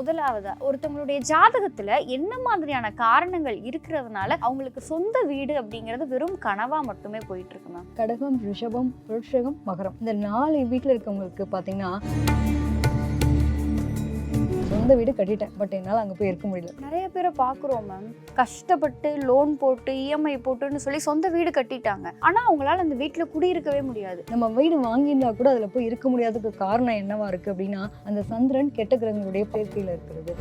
முதலாவதா ஒருத்தவங்களுடைய ஜாதகத்துல என்ன மாதிரியான காரணங்கள் இருக்கிறதுனால அவங்களுக்கு சொந்த வீடு அப்படிங்கிறது வெறும் கனவா மட்டுமே போயிட்டு இருக்கு மேம் கடகம் ரிஷபம் ரிஷகம் மகரம். இந்த நாலு வீட்டில் இருக்கவங்களுக்கு பார்த்தீங்கன்னா சொந்த வீடு கட்டிட்டேன் பட் என்னால் அங்கே போய் இருக்க முடியல. நிறைய பேரை பாக்குறோம் மேம் கஷ்டப்பட்டு லோன் போட்டு இஎம்ஐ போட்டுன்னு சொல்லி சொந்த வீடு கட்டிட்டாங்க. ஆனா அவங்களால அந்த வீட்டுல குடியிருக்கவே முடியாது. நம்ம வீடு வாங்கியிருந்தா கூட அதில் போய் இருக்க முடியாததுக்கு காரணம் என்னவா இருக்கு அப்படின்னா அந்த சந்திரன் கெட்ட கிரகங்களுடைய சேர்க்கையில் இருக்கிறது.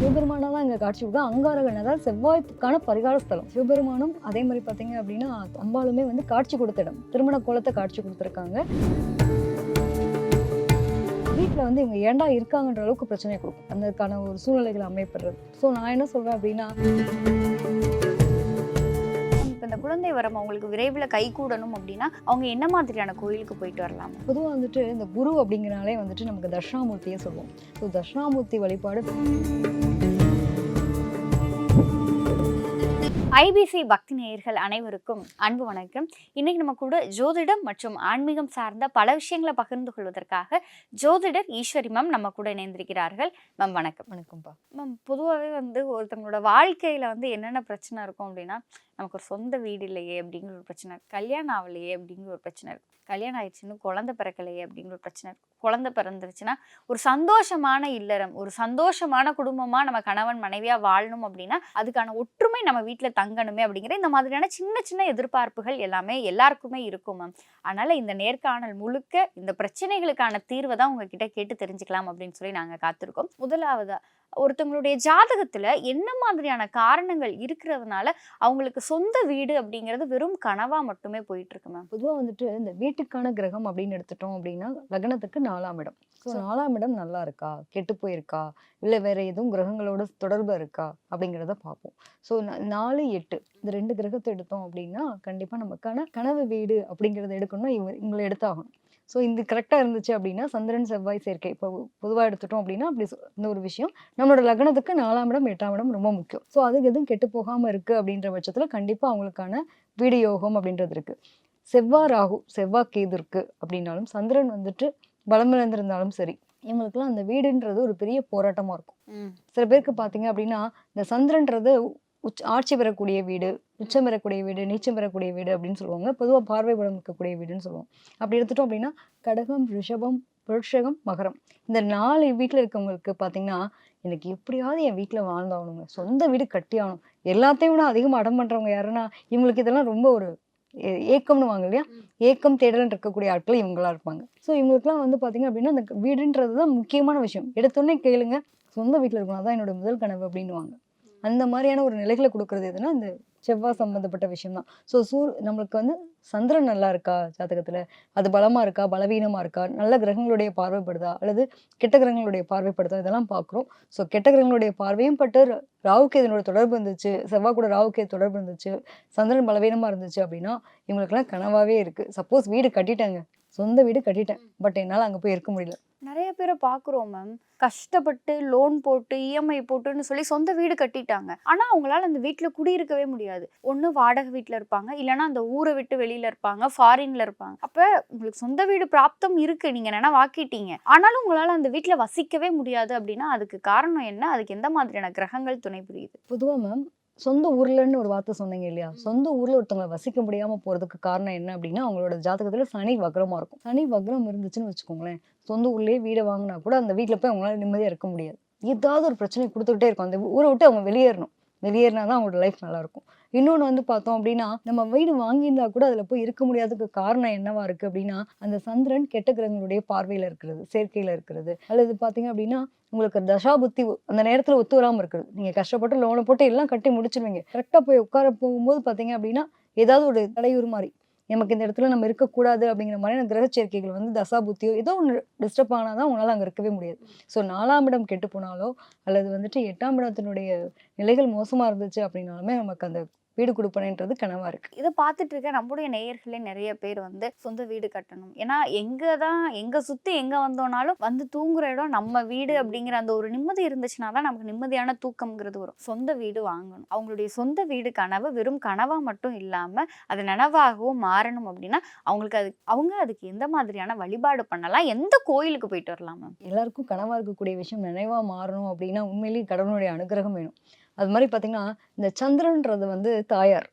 சிவபெருமானா தான் இங்கே காட்சி கொடுக்க அங்காரகன் அதாவது செவ்வாய்க்கான பரிகார ஸ்தலம். சிவபெருமானும் அதே மாதிரி பார்த்தீங்க அப்படின்னா அம்பாளுமே வந்து காட்சி கொடுத்த இடம். திருமண கோலத்தை காட்சி கொடுத்துருக்காங்க. வீட்டில் வந்து இவங்க ஏன்டா இருக்காங்கன்ற அளவுக்கு பிரச்சனையை கொடுக்கும். அதற்கான ஒரு சூழ்நிலைகள் அமைப்படுறது ஸோ நான் என்ன சொல்றேன் அப்படின்னா இப்ப இந்த குழந்தை வரம் அவங்களுக்கு விரைவில் கைகூடணும் அப்படின்னா அவங்க என்ன மாதிரியான கோயிலுக்கு போயிட்டு வரலாம்? பொதுவாக வந்துட்டு இந்த குரு அப்படிங்கிறனாலே வந்துட்டு நமக்கு தட்சிணாமூர்த்தியே சொல்லுவோம். ஸோ தட்சிணாமூர்த்தி வழிபாடு ஐபிசி பக்தி நேயர்கள் அனைவருக்கும் அன்பு வணக்கம். இன்னைக்கு நம்ம கூட ஜோதிடம் மற்றும் ஆன்மீகம் சார்ந்த பல விஷயங்களை பகிர்ந்து கொள்வதற்காக ஜோதிடர் ஈஸ்வரி மேம் நம்ம கூட இணைந்திருக்கிறார்கள். மேம் வணக்கம். வணக்கம்ப்பா. மேம் பொதுவாகவே வந்து ஒருத்தவங்களோட வாழ்க்கையில வந்து என்னென்ன பிரச்சனை இருக்கும் அப்படின்னா நமக்கு ஒரு சொந்த வீடு இல்லையே அப்படிங்கிற ஒரு பிரச்சனை. இருக்கு. கல்யாணம் ஆகலையே அப்படிங்கிற ஒரு பிரச்சனை இருக்கு. கல்யாணம் ஆயிடுச்சுன்னு குழந்தை பிறக்கலையே அப்படிங்கிற ஒரு பிரச்சனை இருக்கு. குழந்தை பிறந்துருச்சுன்னா ஒரு சந்தோஷமான இல்லறம் ஒரு சந்தோஷமான குடும்பமா நம்ம கணவன் மனைவியா வாழணும் அப்படின்னா அதுக்கான ஒற்றுமை நம்ம வீட்டில் தங்கணுமே அப்படிங்கிற இந்த மாதிரியான சின்ன சின்ன எதிர்பார்ப்புகள் எல்லாமே எல்லாருக்குமே இருக்கும் மேம் அதனால இந்த நேர்காணல் முழுக்க இந்த பிரச்சனைகளுக்கான தீர்வை தான் உங்ககிட்ட கேட்டு தெரிஞ்சுக்கலாம் அப்படின்னு சொல்லி நாங்கள் காத்திருக்கோம். முதலாவதா ஒருத்தவங்களுடைய ஜாதகத்துல என்ன மாதிரியான காரணங்கள் இருக்கிறதுனால அவங்களுக்கு சொந்த வீடு அப்படிங்கிறது வெறும் கனவா மட்டுமே போயிட்டு இருக்கு மேம் பொதுவாக வந்துட்டு இந்த வீட்டுக்கான கிரகம் அப்படின்னு எடுத்துட்டோம் அப்படின்னா லக்னத்துக்கு நாலாம் இடம். ஸோ நாலாம் இடம் நல்லா இருக்கா? கெட்டு போயிருக்கா? இல்லை வேற எதுவும் கிரகங்களோட தொடர்பு இருக்கா? அப்படிங்கிறத பார்ப்போம். ஸோ நாலு எட்டு இந்த ரெண்டு கிரகத்தை எடுத்தோம் அப்படின்னா கண்டிப்பாக நமக்கான கனவு வீடு அப்படிங்கிறத எடுக்கணும்னா இவங்க இவங்களை எடுத்தாகணும். ஸோ இந்த கரெக்டாக இருந்துச்சு அப்படின்னா சந்திரன் செவ்வாய் சேர்க்கை. இப்போ பொதுவாக எடுத்துட்டோம் அப்படின்னா அப்படி இந்த ஒரு விஷயம். நம்மளோட லக்னத்துக்கு நாலாம் இடம் எட்டாம் இடம் ரொம்ப முக்கியம். ஸோ அதுக்கு எதுவும் கெட்டு போகாமல் இருக்குது அப்படின்ற பட்சத்தில் கண்டிப்பாக அவங்களுக்கான வீடு யோகம் அப்படின்றது இருக்குது செவ்வாய் ராகு செவ்வாய் கேது இருக்கு அப்படின்னாலும் சந்திரன் வந்துட்டு பலம் இழந்திருந்தாலும் சரி இவங்களுக்குலாம் அந்த வீடுன்றது ஒரு பெரிய போராட்டமா இருக்கும். சில பேருக்கு பார்த்தீங்க அப்படின்னா இந்த சந்திரன்றது உச்ச ஆட்சி பெறக்கூடிய வீடு உச்சம் பெறக்கூடிய வீடு நீச்சம் பெறக்கூடிய வீடு அப்படின்னு சொல்லுவாங்க. பொதுவாக பார்வை பலம் இருக்கக்கூடிய வீடுன்னு சொல்லுவோம். அப்படி எடுத்துட்டோம் அப்படின்னா கடகம் ரிஷபம் புருஷகம் மகரம். இந்த நாலு வீட்டில் இருக்கவங்களுக்கு பார்த்தீங்கன்னா எனக்கு எப்படியாவது என் வீட்டில் வாழ்ந்தாகணுங்க. சொந்த வீடு கட்டி ஆகணும். எல்லாத்தையும் விட அதிகமாக அடம் பண்ணுறவங்க யாருன்னா இவங்களுக்கு இதெல்லாம் ரொம்ப ஒரு ஏ- ஏக்கம்னு வாங்க இல்லையா? ஏக்கம் தேடல் இருக்கக்கூடிய ஆட்கள் இவங்களா இருப்பாங்க. ஸோ இவங்களுக்குலாம் வந்து பார்த்தீங்க அப்படின்னா அந்த வீடுன்றது தான் முக்கியமான விஷயம். எடுத்தோடனே கேளுங்க சொந்த வீட்டில் இருக்கணும். அதான் என்னோட முதல் கனவு அப்படின்னுவாங்க. அந்த மாதிரியான ஒரு நிலைகளை கொடுக்கறது எதுனா இந்த செவ்வாய் சம்பந்தப்பட்ட விஷயம் தான் ஸோ சூர் நம்மளுக்கு வந்து சந்திரன் நல்லா இருக்கா ஜாதகத்தில்? அது பலமாக இருக்கா? பலவீனமாக இருக்கா? நல்ல கிரகங்களுடைய பார்வைப்படுதா? அல்லது கெட்ட கிரகங்களுடைய பார்வைப்படுதா? இதெல்லாம் பார்க்குறோம். ஸோ கெட்ட கிரகங்களுடைய பார்வையும் பட்டு ர- ராகுகேதனோட தொடர்பு இருந்துச்சு. செவ்வாய் கூட ராகுகேது தொடர்பு இருந்துச்சு. சந்திரன் பலவீனமாக இருந்துச்சு அப்படின்னா இவங்களுக்குலாம் கனவாவே இருக்குது சப்போஸ் வீடு கட்டிட்டாங்க. சொந்த வீடு கட்டிட்டேன். பட் என்னால் அங்கே போய் இருக்க முடியல. நிறைய பேரை பார்க்குறோம் மேம் கஷ்டப்பட்டு லோன் போட்டு இஎம்ஐ போட்டுன்னு சொல்லி சொந்த வீடு கட்டிட்டாங்க. ஆனால் அவங்களால அந்த வீட்டில் குடியிருக்கவே முடியாது. ஒன்று வாடகை வீட்டில் இருப்பாங்க. இல்லைன்னா அந்த ஊரை விட்டு வெளியில் இருப்பாங்க. ஃபாரின்ல இருப்பாங்க. அப்போ உங்களுக்கு சொந்த வீடு பிராப்தம் இருக்குது நீங்கள் என்ன வாக்கிட்டீங்க. ஆனாலும் உங்களால் அந்த வீட்டில் வசிக்கவே முடியாது அப்படின்னா அதுக்கு காரணம் என்ன? அதுக்கு எந்த மாதிரியான கிரகங்கள் துணை புரியுது? பொதுவாக மேம் சொந்த ஊர்லன்னு ஒரு வார்த்தை சொன்னீங்க இல்லையா? சொந்த ஊர்ல ஒருத்தவங்களை வசிக்க முடியாம போறதுக்கு காரணம் என்ன அப்படின்னா அவங்களோட ஜாதகத்துல சனி வக்ரமா இருக்கும். சனி வக்ரம் இருந்துச்சுன்னு வச்சுக்கோங்களேன். சொந்த ஊர்லயே வீடை வாங்கினா கூட அந்த வீட்ல போய் அவங்களால நிம்மதியா இருக்க முடியாது. ஏதாவது ஒரு பிரச்சனை கொடுத்துக்கிட்டே இருக்கும். அந்த ஊரை விட்டு அவங்க வெளியேறணும். வெளியேறினா தான் அவங்களோட லைஃப் நல்லாயிருக்கும். இன்னொன்று வந்து பார்த்தோம் அப்படின்னா நம்ம வீடு வாங்கியிருந்தா கூட அதில் போய் இருக்க முடியாததுக்கு காரணம் என்னவா இருக்குது அப்படின்னா அந்த சந்திரன் கெட்ட கிரகங்களுடைய பார்வையில் இருக்கிறது சேர்க்கையில் இருக்கிறது. அல்லது பார்த்தீங்க அப்படின்னா உங்களுக்கு தசாபுத்தி புத்தி அந்த நேரத்தில் ஒத்து வராமல் இருக்குது. நீங்கள் கஷ்டப்பட்டு லோனை போட்டு எல்லாம் கட்டி முடிச்சிருவீங்க. கரெக்டாக போய் உட்கார போகும்போது பார்த்தீங்க அப்படின்னா ஏதாவது ஒரு தடையூறு மாதிரி நமக்கு இந்த இடத்துல நம்ம இருக்கக்கூடாது அப்படிங்கிற மாதிரியான கிரக சேர்க்கைகள் வந்து தசாபுத்தியோ ஏதோ ஒன்று டிஸ்டர்ப் ஆனால் தான் உங்களால் அங்கே இருக்கவே முடியாது. ஸோ நாலாம் இடம் கெட்டு போனாலோ அல்லது வந்துட்டு எட்டாம் இடத்தினுடைய நிலைகள் மோசமாக இருந்துச்சு அப்படின்னாலுமே நமக்கு அந்த வீடு கொடுப்பனேன்றது கனவா இருக்கு. இதை பார்த்துட்டு இருக்க நம்முடைய நேயர்களே நிறைய பேர் வந்து சொந்த வீடு கட்டணும். ஏன்னா எங்க தான் எங்க சுத்தி எங்க வந்தோம்னாலும் வந்து தூங்குற இடம் நம்ம வீடு அப்படிங்கிற அந்த ஒரு நிம்மதி இருந்துச்சுன்னா தான் நமக்கு நிம்மதியான தூக்கம்ங்கிறது வரும். சொந்த வீடு வாங்கணும். அவங்களுடைய சொந்த வீடு கனவு வெறும் கனவா மட்டும் இல்லாம அது நனவாகவும் மாறணும் அப்படின்னா அவங்களுக்கு அது அவங்க அதுக்கு எந்த மாதிரியான வழிபாடு பண்ணலாம்? எந்த கோயிலுக்கு போயிட்டு வரலாம் மேம்? எல்லாருக்கும் கனவா இருக்கக்கூடிய விஷயம் நினைவா மாறணும் அப்படின்னா உண்மையிலேயே கடவுளுடைய அனுகிரகம் வேணும். அது மாதிரி பார்த்தீங்கன்னா இந்த சந்திரன்றது வந்து தாயார்.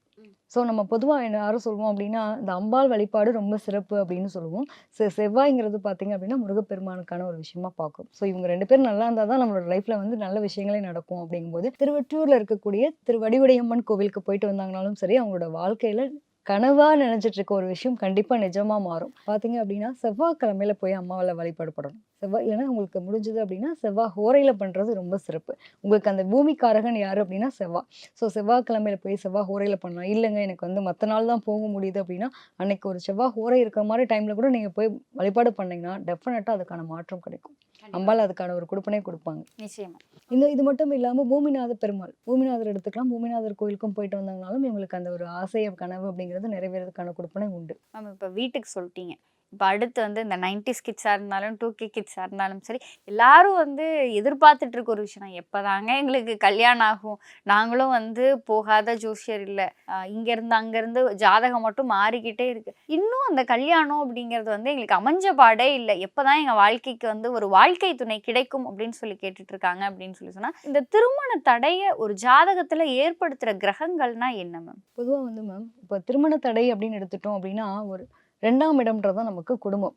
ஸோ நம்ம பொதுவாக என்ன யாரும் சொல்லுவோம் அப்படின்னா இந்த அம்பாள் வழிபாடு ரொம்ப சிறப்பு அப்படின்னு சொல்லுவோம். செ செவ்வாய்ங்கிறது பார்த்தீங்க அப்படின்னா முருகப்பெருமானுக்கான ஒரு விஷயமா பார்க்கும். ஸோ இவங்க ரெண்டு பேரும் நல்லா இருந்தால் தான் நம்மளோட லைஃப்பில் வந்து நல்ல விஷயங்களே நடக்கும் அப்படிங்கும்போது திருவற்றூரில் இருக்கக்கூடிய திருவடிவுடையம்மன் கோவிலுக்கு போயிட்டு வந்தாங்கனாலும் சரி அவங்களோட வாழ்க்கையில் கனவா நினைச்சிட்டு இருக்க ஒரு விஷயம் கண்டிப்பா நிஜமா மாறும். பாத்தீங்க அப்படின்னா செவ்வாய்க்கிழமையில போய் அம்மாவால வழிபடப்படணும். செவ்வாய் இல்லைன்னா உங்களுக்கு முடிஞ்சது அப்படின்னா செவ்வாய் ஹோரையில பண்றது ரொம்ப சிறப்பு. உங்களுக்கு அந்த பூமிக்காரகன் யாரு அப்படின்னா செவ்வாய் ஸோ செவ்வாய்க்கிழமையில போய் செவ்வாய் ஹோரையில பண்ணலாம். இல்லைங்க எனக்கு வந்து மற்ற நாள் தான் போக முடியுது அப்படின்னா அன்னைக்கு ஒரு செவ்வாய் ஹோரை இருக்கிற மாதிரி டைம்ல கூட நீங்க போய் வழிபாடு பண்ணீங்கன்னா டெஃபினட்டா அதுக்கான மாற்றம் கிடைக்கும். அம்பாள் அதுக்கான ஒரு கொடுப்பனே கொடுப்பாங்க. நிச்சயமா. இந்த இது மட்டும் இல்லாமல் பூமிநாத பெருமாள் பூமிநாதர் எடுத்துக்கலாம். பூமிநாதர் கோயிலுக்கும் போயிட்டு வந்தாங்கனாலும் இவங்களுக்கு அந்த ஒரு ஆசை கனவு அப்படிங்கிறது நிறைவேறதுக்கான கொடுப்பனை உண்டு. மேம் இப்போ வீட்டுக்கு சொல்லிட்டீங்க. இப்போ அடுத்து வந்து இந்த நைன்டிஸ் கிட்ஸாக இருந்தாலும் டூ கே கிட்ஸாக இருந்தாலும் சரி எல்லாரும் வந்து எதிர்பார்த்துட்டு இருக்க ஒரு விஷயம். எப்போதாங்க எங்களுக்கு கல்யாணம் ஆகும்? நாங்களும் வந்து போகாத ஜோசியர் இல்லை. இங்கேருந்து அங்கேருந்து ஜாதகம் மட்டும் மாறிக்கிட்டே இருக்குது இன்னும் அந்த கல்யாணம் அப்படிங்கிறது வந்து எங்களுக்கு அமைஞ்ச பாடே இல்லை. எப்போ தான் எங்கள் வாழ்க்கைக்கு வந்து ஒரு வாழ்க்கை துணை கிடைக்கும் அப்படின்னு சொல்லி கேட்டுட்ருக்காங்க அப்படின்னு சொல்லி சொன்னால் இந்த திருமண தடையை ஒரு ஜாதகத்தில் ஏற்படுத்துகிற கிரகங்கள்னா என்ன மேம் பொதுவாக வந்து மேம் இப்போ திருமண தடை அப்படின்னு எடுத்துட்டோம் அப்படின்னா ஒரு ரெண்டாம் இடம்ன்றது தான் நமக்கு குடும்பம்.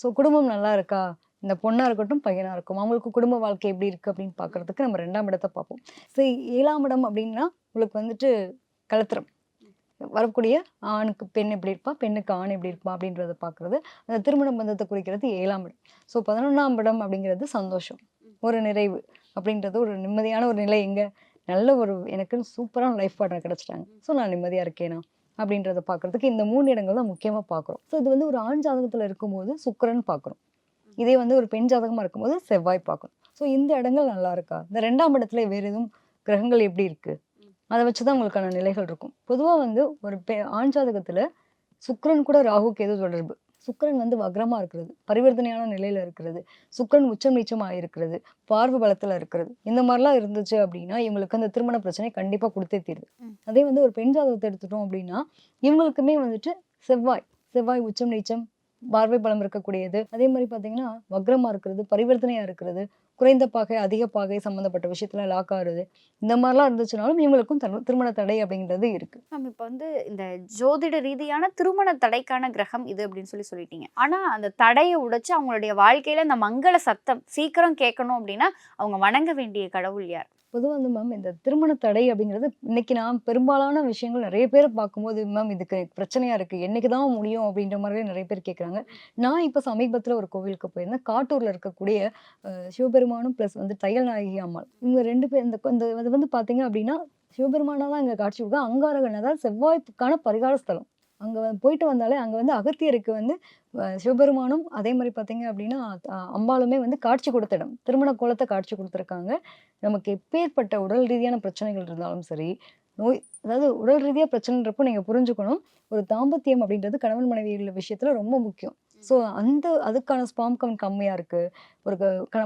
ஸோ குடும்பம் நல்லா இருக்கா? இந்த பொண்ணாக இருக்கட்டும் பையனாக இருக்கும் அவங்களுக்கு குடும்ப வாழ்க்கை எப்படி இருக்குது அப்படின்னு பார்க்குறதுக்கு நம்ம ரெண்டாம் இடத்தை பார்ப்போம். ஸோ ஏழாம் இடம் அப்படின்னா உங்களுக்கு வந்துட்டு கலத்திரம். வரக்கூடிய ஆணுக்கு பெண் எப்படி இருப்பா? பெண்ணுக்கு ஆண் எப்படி இருப்பா? அப்படின்றத பார்க்குறது. அந்த திருமண பந்தத்தை குறிக்கிறது ஏழாம் இடம். ஸோ பதினொன்றாம் இடம் அப்படிங்கிறது சந்தோஷம். ஒரு நிறைவு அப்படின்றது ஒரு நிம்மதியான ஒரு நிலை. எங்கே? நல்ல ஒரு எனக்கு சூப்பரான லைஃப் பார்ட்னர் கிடச்சிட்டாங்க. ஸோ நான் நிம்மதியாக இருக்கேனா? அப்படின்றத பார்க்கறதுக்கு இந்த மூணு இடங்கள் தான் முக்கியமாக பார்க்குறோம். ஸோ இது வந்து ஒரு ஆண் ஜாதகத்தில் இருக்கும்போது சுக்கரன் பார்க்குறோம். இதே வந்து ஒரு பெண் ஜாதகமாக இருக்கும்போது செவ்வாய் பார்க்கணும் ஸோ இந்த இடங்கள் நல்லா இருக்கா? இந்த ரெண்டாம் இடத்துல வேறு எதுவும் கிரகங்கள் எப்படி இருக்குது அதை வச்சு தான் உங்களுக்கான நிலைகள் இருக்கும். பொதுவாக வந்து ஒரு பெ ஆண் ஜாதகத்தில் சுக்கரன் கூட ராகுக்கு எது தொடர்பு? சுக்கிரன் வந்து வக்ரமா இருக்கிறது பரிவர்த்தனையான நிலையில இருக்கிறது சுக்கிரன் உச்சம் நீச்சமாக இருக்கிறது பார்வை பலத்துல இருக்கிறது. இந்த மாதிரிலாம் இருந்துச்சு அப்படின்னா இவங்களுக்கு அந்த திருமண பிரச்சனை கண்டிப்பா கொடுத்தே தீருது. அதே வந்து ஒரு பெண் ஜாதகத்தை எடுத்துட்டோம் அப்படின்னா இவங்களுக்குமே வந்துட்டு செவ்வாய் செவ்வாய் உச்சம் நீச்சம் பார்வை பலம் இருக்கக்கூடியது. அதே மாதிரி பார்த்தீங்கன்னா வக்ரமா இருக்கிறது பரிவர்த்தனையா இருக்கிறது குறைந்த பாகை அதிக பாகை சம்மந்தப்பட்ட விஷயத்துல லாக் ஆகுறது இந்த மாதிரிலாம் இருந்துச்சுனாலும் இவங்களுக்கும் திருமண தடை அப்படிங்கிறது இருக்கு. மேம் இப்போ வந்து இந்த ஜோதிட ரீதியான திருமண தடைக்கான கிரகம் இது அப்படின்னு சொல்லி சொல்லிட்டீங்க. ஆனா அந்த தடையை உடைச்சு அவங்களுடைய வாழ்க்கையில இந்த மங்கள சத்தம் சீக்கிரம் கேட்கணும் அப்படின்னா அவங்க வணங்க வேண்டிய கடவுள் யார்? பொதுவாக வந்து மேம் இந்த திருமண தடை அப்படிங்கிறது இன்னைக்கு நான் பெரும்பாலான விஷயங்கள் நிறைய பேர் பார்க்கும்போது மேம் இதுக்கு பிரச்சனையா இருக்கு. என்னைக்கு தான் முடியும் அப்படின்ற மாதிரி நிறைய பேர் கேட்குறாங்க நான் இப்போ சமீபத்தில் ஒரு கோவிலுக்கு போயிருந்தேன். காட்டூரில் இருக்கக்கூடிய சிவபெருமானும் ப்ளஸ் வந்து தையல் நாயகி அம்மாள். இவங்க ரெண்டு பேர் இந்த அது இது வந்து பார்த்தீங்க அப்படின்னா சிவபெருமானா தான் இங்கே காட்சி கொடுக்க அங்காரகன் அதாவது செவ்வாய்க்கான பரிகார ஸ்தலம். அங்கே போயிட்டு வந்தாலே அங்கே வந்து அகத்தியருக்கு வந்து சிவபெருமானும் அதே மாதிரி பார்த்தீங்க அப்படின்னா அஹ், அம்பாளுமே வந்து காட்சி கொடுத்த இடம் திருமண கோலத்தை காட்சி கொடுத்துருக்காங்க. நமக்கு எப்பேற்பட்ட உடல் ரீதியான பிரச்சனைகள் இருந்தாலும் சரி நோய் அதாவது உடல் ரீதியாக பிரச்சனைன்றப்போ நீங்கள் புரிஞ்சுக்கணும். ஒரு தாம்பத்தியம் அப்படின்றது கணவன் மனைவி உள்ள விஷயத்துல ரொம்ப முக்கியம். ஸோ அந்த அதுக்கான ஸ்பாம் கவுண்ட் கம்மியாக இருக்கு. ஒரு க- கண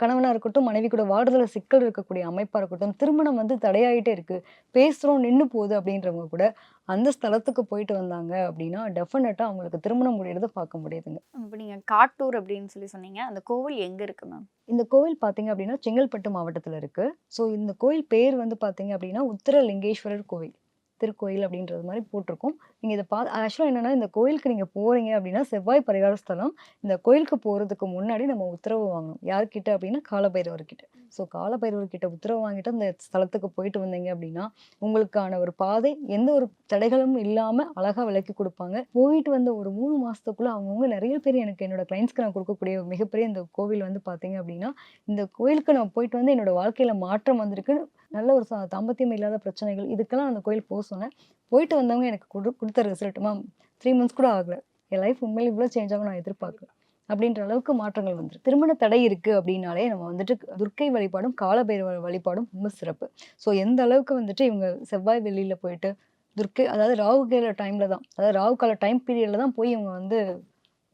கணவனாக இருக்கட்டும் மனைவி கூட வாழ்றதுல சிக்கல் இருக்கக்கூடிய அமைப்பாக இருக்கட்டும் திருமணம் வந்து தடையாயிட்டே இருக்கு. பேசுகிறோம் நின்று போகுது அப்படின்றவங்க கூட அந்த ஸ்தலத்துக்கு போயிட்டு வந்தாங்க அப்படின்னா டெஃபினட்டாக அவங்களுக்கு திருமணம் முடியறதை பார்க்க முடியுதுங்க. இப்போ நீங்க காட்டூர் அப்படின்னு சொல்லி சொன்னீங்க. அந்த கோவில் எங்க இருக்கு மேம் இந்த கோவில் பார்த்தீங்க அப்படின்னா செங்கல்பட்டு மாவட்டத்தில் இருக்கு. ஸோ இந்த கோயில் பேர் வந்து பார்த்தீங்க அப்படின்னா உத்திரலிங்கேஸ்வரர் கோவில். திருக்கோயில் அப்படின்றது மாதிரி போட்டிருக்கோம். நீங்கள் இதை பா ஆக்சுவலாக என்னென்னா இந்த கோயிலுக்கு நீங்கள் போகிறீங்க அப்படின்னா செவ்வாய் பரிகார ஸ்தலம் இந்த கோயிலுக்கு போகிறதுக்கு முன்னாடி நம்ம உத்தரவு வாங்கணும். யார்கிட்ட அப்படின்னா காலபைரவர்கிட்ட. ஸோ காலபைரவர்கிட்ட உத்தரவு வாங்கிட்டு அந்த ஸ்தலத்துக்கு போயிட்டு வந்தீங்க அப்படின்னா உங்களுக்கான ஒரு பாதை எந்த ஒரு தடைகளும் இல்லாமல் அழகாக விளக்கி கொடுப்பாங்க. போயிட்டு வந்த ஒரு மூணு மாதத்துக்குள்ளே அவங்கவுங்க நிறைய பேர் எனக்கு என்னோட கிளைண்ட்ஸ்க்கு நான் கொடுக்கக்கூடிய மிகப்பெரிய இந்த கோவில் வந்து பார்த்தீங்க அப்படின்னா இந்த கோயிலுக்கு நான் போயிட்டு வந்து என்னோட வாழ்க்கையில் மாற்றம் வந்திருக்கு நல்ல ஒரு சா- தாம்பத்தியம் இல்லாத பிரச்சனைகள் இதுக்கெல்லாம் அந்த கோயில் போக சொன்னேன். போயிட்டு வந்தவங்க எனக்கு கொடு கொடுத்த ரிசல்ட் மேம் த்ரீ மந்த்ஸ் கூட ஆகலை. என் லைஃப் உண்மையில் இவ்வளோ சேஞ்ச் ஆகும் நான் எதிர்பார்க்கல. அப்படின்ற அளவுக்கு மாற்றங்கள் வந்துடும் திருமண தடை இருக்குது அப்படின்னாலே நம்ம வந்துட்டு துர்க்கை வழிபாடும் காலபைரவ வழிபாடும் ரொம்ப சிறப்பு. ஸோ எந்த அளவுக்கு வந்துட்டு இவங்க செவ்வாய் வெளியில் போயிட்டு துர்க்கை அதாவது ராகு கேல டைமில் தான் அதாவது ராகு கால டைம் பீரியடில் தான் போய் இவங்க வந்து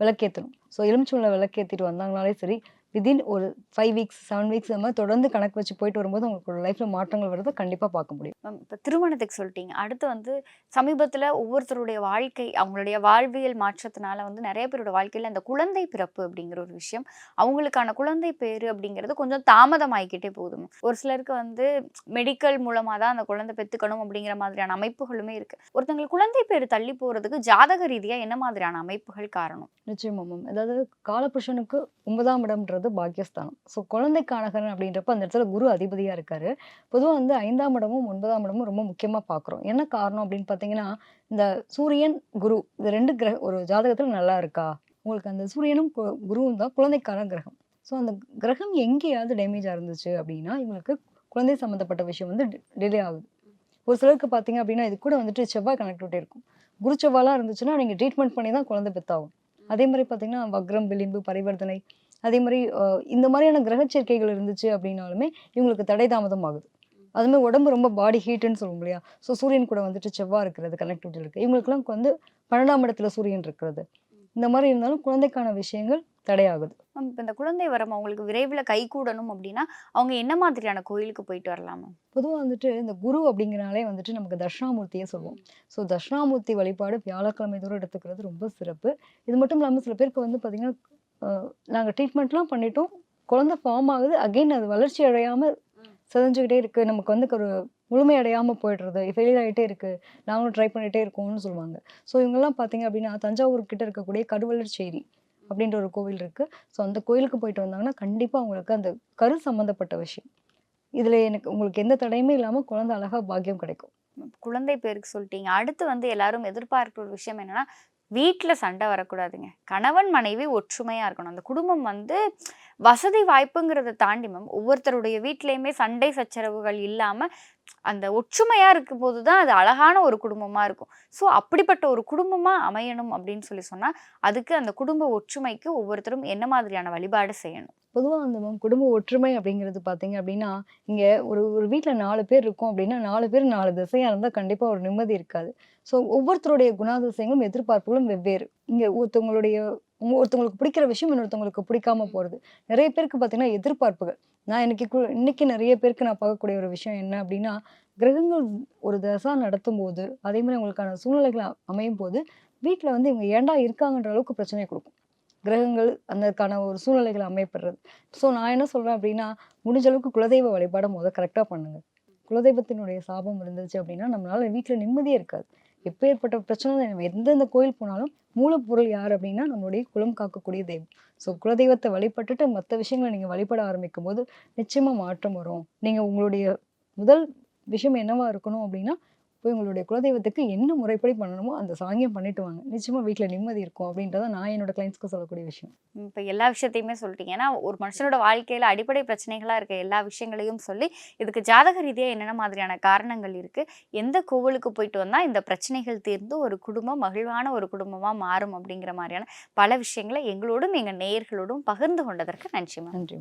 விளக்கேற்றணும் ஸோ எலுமிச்சூளை விளக்கேற்றிட்டு வந்தாங்கனாலே சரி விதின் ஒரு ஃபைவ் வீக்ஸ் செவன் வீக்ஸ் அந்த மாதிரி தொடர்ந்து கணக்கு வச்சு போயிட்டு வரும்போது உங்களுக்கு லைஃப்பில் மாற்றங்கள் வரதை கண்டிப்பாக பார்க்க முடியும். மேம் இப்போ திருமணத்துக்கு சொல்லிட்டீங்க. அடுத்து வந்து சமீபத்தில் ஒவ்வொருத்தருடைய வாழ்க்கை அவங்களுடைய வாழ்வியல் மாற்றத்தினால வந்து நிறைய பேரோட வாழ்க்கையில் அந்த குழந்தை பிறப்பு அப்படிங்கிற ஒரு விஷயம் அவங்களுக்கான குழந்தை பேரு அப்படிங்கிறது கொஞ்சம் தாமதமாகிக்கிட்டே போகுது ஒரு சிலருக்கு வந்து மெடிக்கல் மூலமாக தான் அந்த குழந்தை பெற்றுக்கணும் அப்படிங்கிற மாதிரியான அமைப்புகளுமே இருக்கு. ஒருத்தங்களுக்கு குழந்தை பேரு தள்ளி போகிறதுக்கு ஜாதக ரீதியாக என்ன மாதிரியான அமைப்புகள் காரணம்? நிச்சயமா மேம். அதாவது காலபுருஷனுக்கு ஒன்பதாம் இடம்ன்றது பாக்கியஸ்தானம். ஸோ குழந்தைக்கானகரன் அப்படின்றப்ப அந்த இடத்துல குரு அதிபதியாக இருக்காரு. பொதுவாக வந்து ஐந்தாம் இடமும் ஒன்பதாம் இடமும் ரொம்ப முக்கியமாக பார்க்குறோம் என்ன காரணம் அப்படின்னு பார்த்தீங்கன்னா இந்த சூரியன் குரு இந்த ரெண்டு கிரக ஒரு ஜாதகத்தில் நல்லா இருக்கா? உங்களுக்கு அந்த சூரியனும் கு- குருவும் தான் குழந்தைக்கான கிரகம். ஸோ அந்த கிரகம் எங்கேயாவது டேமேஜாக இருந்துச்சு அப்படின்னா இவங்களுக்கு குழந்தை சம்மந்தப்பட்ட விஷயம் வந்து டிலே ஆகுது. ஒரு சிலருக்கு பார்த்தீங்க அப்படின்னா இது கூட வந்துட்டு செவ்வாய் கனெக்டிவிட்டி இருக்கும். குரு செவ்வாலாம் இருந்துச்சுன்னா நீங்கள் ட்ரீட்மெண்ட் பண்ணி தான் குழந்தை பெத்தாகும். அதே மாதிரி பார்த்தீங்கன்னா வக்ரம் விளிம்பு பரிவர்த்தனை அதே மாதிரி இந்த மாதிரியான கிரக சேர்க்கைகள் இருந்துச்சு அப்படின்னாலுமே இவங்களுக்கு தடை தாமதம் ஆகுது. அதுமாதிரி உடம்பு ரொம்ப பாடி ஹீட்டுன்னு சொல்லுவோம் இல்லையா? ஸோ சூரியன் கூட வந்துட்டு செவ்வாய் இருக்கிறது கனெக்டிவிட்டி இருக்குது இவங்களுக்குலாம் வந்து பன்னெண்டாம் இடத்துல சூரியன் இருக்கிறது. இந்த மாதிரி இருந்தாலும் குழந்தைக்கான விஷயங்கள் தடையாகுது. மேம் இப்போ இந்த குழந்தை வரம் அவங்களுக்கு விரைவில் கைகூடணும் அப்படின்னா அவங்க என்ன மாதிரியான கோயிலுக்கு போயிட்டு வரலாம் பொதுவாக வந்துட்டு இந்த குரு அப்படிங்கிறனாலே வந்துட்டு நமக்கு தட்சிணாமூர்த்தியே சொல்லுவோம். ஸோ தட்சிணாமூர்த்தி வழிபாடு வியாழக்கிழமை தோறும் எடுத்துக்கிறது ரொம்ப சிறப்பு. இது மட்டும் இல்லாமல் சில பேருக்கு வந்து பார்த்திங்கன்னா நாங்கள் ட்ரீட்மெண்ட்லாம் பண்ணிட்டோம். குழந்தை ஃபார்ம் ஆகுது. அகைன் அது வளர்ச்சி அடையாமல் சிதைஞ்சுக்கிட்டே இருக்குது நமக்கு வந்து ஒரு முழுமை அடையாமல் போயிடுறது. ஃபெயில் ஆகிட்டே இருக்குது நாங்களும் ட்ரை பண்ணிகிட்டே இருக்கோம்னு சொல்லுவாங்க. ஸோ இவங்கெல்லாம் பார்த்தீங்க அப்படின்னா தஞ்சாவூர் கிட்ட இருக்கக்கூடிய கருவலர்ச்சேரி அப்படின்ற ஒரு கோவில் இருக்குது ஸோ அந்த கோயிலுக்கு போயிட்டு வந்தாங்கன்னா கண்டிப்பாக அவங்களுக்கு அந்த கரு சம்மந்தப்பட்ட விஷயம். இதில் எனக்கு உங்களுக்கு எந்த தடையுமே இல்லாமல் குழந்தை அழகாக பாக்கியம் கிடைக்கும். குழந்தை பேருக்கு சொல்லிட்டீங்க. அடுத்து வந்து எல்லாரும் எதிர்பார்க்கிற ஒரு விஷயம் என்னன்னா வீட்டில் சண்டை வரக்கூடாதுங்க. கணவன் மனைவி ஒற்றுமையாக இருக்கணும். அந்த குடும்பம் வந்து வசதி வாய்ப்புங்கிறத தாண்டி மேம் ஒவ்வொருத்தருடைய வீட்லேயுமே சண்டை சச்சரவுகள் இல்லாமல் அந்த ஒற்றுமையாக இருக்கும் போது தான் அது அழகான ஒரு குடும்பமாக இருக்கும். ஸோ அப்படிப்பட்ட ஒரு குடும்பமாக அமையணும் அப்படின்னு சொல்லி சொன்னால் அதுக்கு அந்த குடும்ப ஒற்றுமைக்கு ஒவ்வொருத்தரும் என்ன மாதிரியான வழிபாடு செய்யணும்? பொதுவாக அந்த மேம் குடும்ப ஒற்றுமை அப்படிங்கிறது பார்த்தீங்க அப்படின்னா இங்கே ஒரு ஒரு வீட்டில் நாலு பேர் இருக்கோம் அப்படின்னா நாலு பேர் நாலு திசையாக இருந்தால் கண்டிப்பாக ஒரு நிம்மதி இருக்காது. ஸோ ஒவ்வொருத்தருடைய குணாதிசயங்களும் எதிர்பார்ப்புகளும் வெவ்வேறு. இங்கே ஒருத்தவங்களுடைய ஒருத்தவங்களுக்கு பிடிக்கிற விஷயம் இன்னொருத்தவங்களுக்கு பிடிக்காம போகிறது நிறைய பேருக்கு பார்த்தீங்கன்னா எதிர்பார்ப்புகள். நான் இன்னைக்கு இன்னைக்கு நிறைய பேருக்கு நான் பார்க்கக்கூடிய ஒரு விஷயம் என்ன அப்படின்னா கிரகங்கள் ஒரு தசா நடத்தும் போது அதே மாதிரி அவங்களுக்கான சூழ்நிலைகள் அமையும் போது வீட்டில் வந்து இவங்க ஏன்டா இருக்காங்கன்ற அளவுக்கு பிரச்சனை கொடுக்கும். கிரகங்கள் அதற்கான ஒரு சூழ்நிலைகளை அமைப்படுறது. ஸோ நான் என்ன சொல்றேன் அப்படின்னா முடிஞ்ச அளவுக்கு குலதெய்வ வழிபாடை முத கரெக்டாக பண்ணுங்க. குலதெய்வத்தினுடைய சாபம் இருந்துச்சு அப்படின்னா நம்மளால வீட்டில் நிம்மதியே இருக்காது. எப்பேற்பட்ட பிரச்சனை நம்ம எந்தெந்த கோயில் போனாலும் மூலப்பொருள் யார் அப்படின்னா நம்மளுடைய குலம் காக்கக்கூடிய தெய்வம். ஸோ குலதெய்வத்தை வழிபட்டுட்டு மற்ற விஷயங்களை நீங்கள் வழிபட ஆரம்பிக்கும் போது நிச்சயமாக மாற்றம் வரும். நீங்கள் உங்களுடைய முதல் விஷயம் என்னவா இருக்கணும் அப்படின்னா போய் உங்களுடைய குலதெய்வத்துக்கு என்ன முறைப்படி பண்ணணுமோ அந்த சாங்கியம் பண்ணிட்டு வாங்க. நிச்சயமாக வீட்டில் நிம்மதி இருக்கும் அப்படின்றத நான் என்னோட கிளைண்ட்ஸ்க்கு சொல்லக்கூடிய விஷயம். இப்போ எல்லா விஷயத்தையுமே சொல்லிட்டீங்க. ஏன்னா ஒரு மனுஷனோட வாழ்க்கையில் அடிப்படை பிரச்சனைகளாக இருக்க எல்லா விஷயங்களையும் சொல்லி இதுக்கு ஜாதக ரீதியாக என்னென்ன மாதிரியான காரணங்கள் இருக்குது எந்த கோவிலுக்கு போயிட்டு வந்தால் இந்த பிரச்சனைகள் தீர்ந்து ஒரு குடும்பம் மகிழ்வான ஒரு குடும்பமாக மாறும் அப்படிங்கிற மாதிரியான பல விஷயங்களை எங்களோடும் எங்கள் நேயர்களோடும் பகிர்ந்து கொண்டதற்கு நன்றி நன்றி